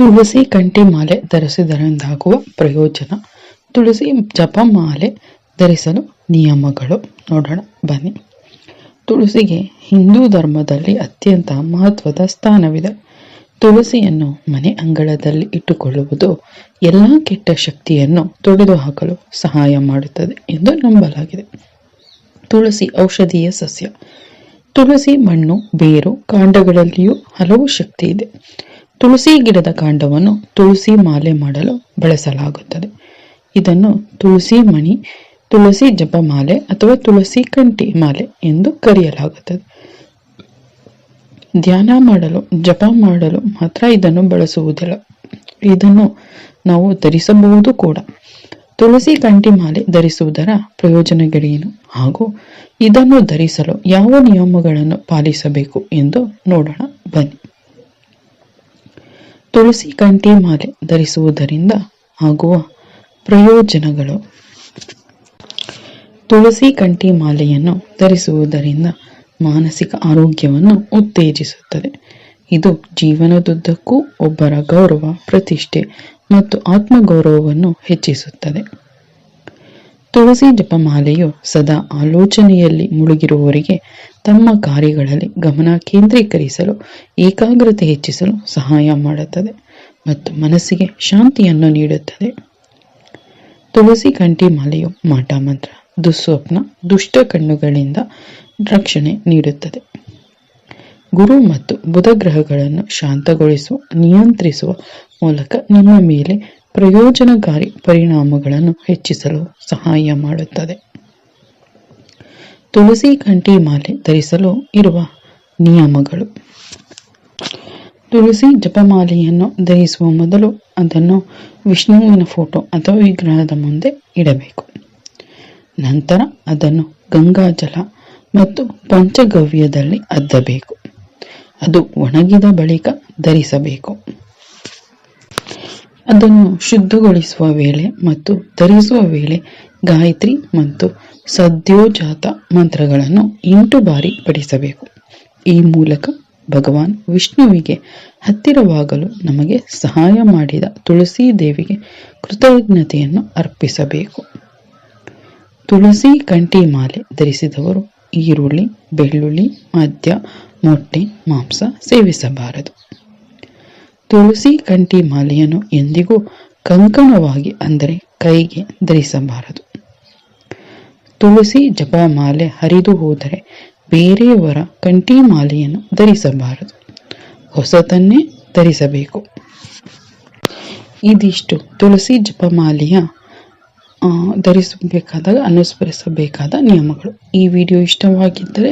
ತುಳಸಿ ಕಂಠಿ ಮಾಲೆ ಧರಿಸುವುದರಿಂದಾಗುವ ಪ್ರಯೋಜನ. ತುಳಸಿ ಜಪಮಾಲೆ ಧರಿಸಲು ನಿಯಮಗಳು. ನೋಡೋಣ, ಬನ್ನಿ. ತುಳಸಿಗೆ ಹಿಂದೂ ಧರ್ಮದಲ್ಲಿ ಅತ್ಯಂತ ಮಹತ್ವದ ಸ್ಥಾನವಿದೆ. ತುಳಸಿಯನ್ನು ಮನೆ ಅಂಗಳದಲ್ಲಿ ಇಟ್ಟುಕೊಳ್ಳುವುದು ಎಲ್ಲ ಕೆಟ್ಟ ಶಕ್ತಿಯನ್ನು ತೊಡೆದುಹಾಕಲು ಸಹಾಯ ಮಾಡುತ್ತದೆ ಎಂದು ನಂಬಲಾಗಿದೆ. ತುಳಸಿ ಔಷಧೀಯ ಸಸ್ಯ. ತುಳಸಿ ಮಣ್ಣು, ಬೇರು, ಕಾಂಡಗಳಲ್ಲಿಯೂ ಹಲವು ಶಕ್ತಿ ಇದೆ. ತುಳಸಿ ಗಿಡದ ಕಾಂಡವನ್ನು ತುಳಸಿ ಮಾಲೆ ಮಾಡಲು ಬಳಸಲಾಗುತ್ತದೆ. ಇದನ್ನು ತುಳಸಿ ಮಣಿ, ತುಳಸಿ ಜಪಮಾಲೆ ಅಥವಾ ತುಳಸಿ ಕಂಠಿ ಮಾಲೆ ಎಂದು ಕರೆಯಲಾಗುತ್ತದೆ. ಧ್ಯಾನ ಮಾಡಲು, ಜಪ ಮಾಡಲು ಮಾತ್ರ ಇದನ್ನು ಬಳಸುವುದಿಲ್ಲ. ಇದನ್ನು ನಾವು ಧರಿಸಬಹುದು ಕೂಡ. ತುಳಸಿ ಕಂಠಿ ಮಾಲೆ ಧರಿಸುವುದರ ಪ್ರಯೋಜನಗಳೇನು? ಹಾಗೂ ಇದನ್ನು ಧರಿಸಲು ಯಾವ ನಿಯಮಗಳನ್ನು ಪಾಲಿಸಬೇಕು ಎಂದು ನೋಡೋಣ. ಬನ್ನಿ. ತುಳಸಿ ಕಂಠಿ ಮಾಲೆ ಧರಿಸುವುದರಿಂದ ಆಗುವ ಪ್ರಯೋಜನಗಳು. ತುಳಸಿ ಕಂಠಿ ಮಾಲೆಯನ್ನು ಧರಿಸುವುದರಿಂದ ಮಾನಸಿಕ ಆರೋಗ್ಯವನ್ನು ಉತ್ತೇಜಿಸುತ್ತದೆ. ಇದು ಜೀವನದುದ್ದಕ್ಕೂ ಒಬ್ಬರ ಗೌರವ, ಪ್ರತಿಷ್ಠೆ ಮತ್ತು ಆತ್ಮಗೌರವವನ್ನು ಹೆಚ್ಚಿಸುತ್ತದೆ. ತುಳಸಿ ಜಪಮಾಲೆಯು ಸದಾ ಆಲೋಚನೆಯಲ್ಲಿ ಮುಳುಗಿರುವವರಿಗೆ ತಮ್ಮ ಕಾರ್ಯಗಳಲ್ಲಿ ಗಮನ ಕೇಂದ್ರೀಕರಿಸಲು, ಏಕಾಗ್ರತೆ ಹೆಚ್ಚಿಸಲು ಸಹಾಯ ಮಾಡುತ್ತದೆ ಮತ್ತು ಮನಸ್ಸಿಗೆ ಶಾಂತಿಯನ್ನು ನೀಡುತ್ತದೆ. ತುಳಸಿ ಕಂಠಿ ಮಾಲೆಯು ಮಾಟ ಮಂತ್ರ, ದುಸ್ವಪ್ನ, ದುಷ್ಟ ಕಣ್ಣುಗಳಿಂದ ರಕ್ಷಣೆ ನೀಡುತ್ತದೆ. ಗುರು ಮತ್ತು ಬುಧ ಗ್ರಹಗಳನ್ನು ಶಾಂತಗೊಳಿಸುವ, ನಿಯಂತ್ರಿಸುವ ಮೂಲಕ ನಿಮ್ಮ ಮೇಲೆ ಪ್ರಯೋಜನಕಾರಿ ಪರಿಣಾಮಗಳನ್ನು ಹೆಚ್ಚಿಸಲು ಸಹಾಯ ಮಾಡುತ್ತದೆ. ತುಳಸಿ ಕಂಠಿ ಮಾಲೆ ಧರಿಸಲು ಇರುವ ನಿಯಮಗಳು. ತುಳಸಿ ಜಪಮಾಲೆಯನ್ನು ಧರಿಸುವ ಮೊದಲು ಅದನ್ನು ವಿಷ್ಣುವಿನ ಫೋಟೋ ಅಥವಾ ವಿಗ್ರಹದ ಮುಂದೆ ಇಡಬೇಕು. ನಂತರ ಅದನ್ನು ಗಂಗಾಜಲ ಮತ್ತು ಪಂಚಗವ್ಯದಲ್ಲಿ ಅದ್ದಬೇಕು. ಅದು ಒಣಗಿದ ಬಳಿಕ ಧರಿಸಬೇಕು. ಅದನ್ನು ಶುದ್ಧಗೊಳಿಸುವ ವೇಳೆ ಮತ್ತು ಧರಿಸುವ ವೇಳೆ ಗಾಯತ್ರಿ ಮತ್ತು ಸದ್ಯೋಜಾತ ಮಂತ್ರಗಳನ್ನು ಎಂಟು ಬಾರಿ ಪಡಿಸಬೇಕು ಈ ಮೂಲಕ ಭಗವಾನ್ ವಿಷ್ಣುವಿಗೆ ಹತ್ತಿರವಾಗಲು ನಮಗೆ ಸಹಾಯ ಮಾಡಿದ ತುಳಸಿ ದೇವಿಗೆ ಕೃತಜ್ಞತೆಯನ್ನು ಅರ್ಪಿಸಬೇಕು. ತುಳಸಿ ಕಂಠಿ ಮಾಲೆ ಧರಿಸಿದವರು ಈರುಳ್ಳಿ, ಬೆಳ್ಳುಳ್ಳಿ, ಮದ್ಯ, ಮೊಟ್ಟೆ, ಮಾಂಸ ಸೇವಿಸಬಾರದು. ತುಳಸಿ ಕಂಠಿ ಮಾಲೆಯನ್ನು ಎಂದಿಗೂ ಕಂಕಣವಾಗಿ ಅಂದರೆ ಕೈಗೆ ಧರಿಸಬಾರದು. ತುಳಸಿ ಜಪಮಾಲೆ ಹರಿದು ಹೋದರೆ ಬೇರೆಯವರ ಕಂಠಿ ಮಾಲೆಯನ್ನು ಧರಿಸಬಾರದು. ಹೊಸತನ್ನೇ ಧರಿಸಬೇಕು. ಇದಿಷ್ಟು ತುಳಸಿ ಜಪಮಾಲೆಯ ಧರಿಸಬೇಕಾದಾಗ ಅನುಸರಿಸಬೇಕಾದ ನಿಯಮಗಳು. ಈ ವಿಡಿಯೋ ಇಷ್ಟವಾಗಿದ್ದರೆ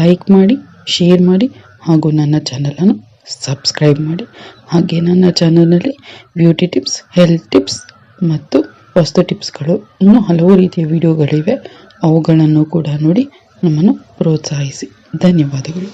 ಲೈಕ್ ಮಾಡಿ, ಶೇರ್ ಮಾಡಿ ಹಾಗೂ ನನ್ನ ಚಾನಲನ್ನು ಸಬ್ಸ್ಕ್ರೈಬ್ ಮಾಡಿ. ಹಾಗೆ ನನ್ನ ಚಾನಲ್ನಲ್ಲಿ ಬ್ಯೂಟಿ ಟಿಪ್ಸ್ ಹೆಲ್ತ್ ಟಿಪ್ಸ್ ಮತ್ತು ವಸ್ತು ಟಿಪ್ಸ್ಗಳು ಇನ್ನೂ ಹಲವು ರೀತಿಯ ವಿಡಿಯೋಗಳಿವೆ ಅವುಗಳನ್ನು ಕೂಡ ನೋಡಿ ನಮ್ಮನ್ನು ಪ್ರೋತ್ಸಾಹಿಸಿ. ಧನ್ಯವಾದಗಳು.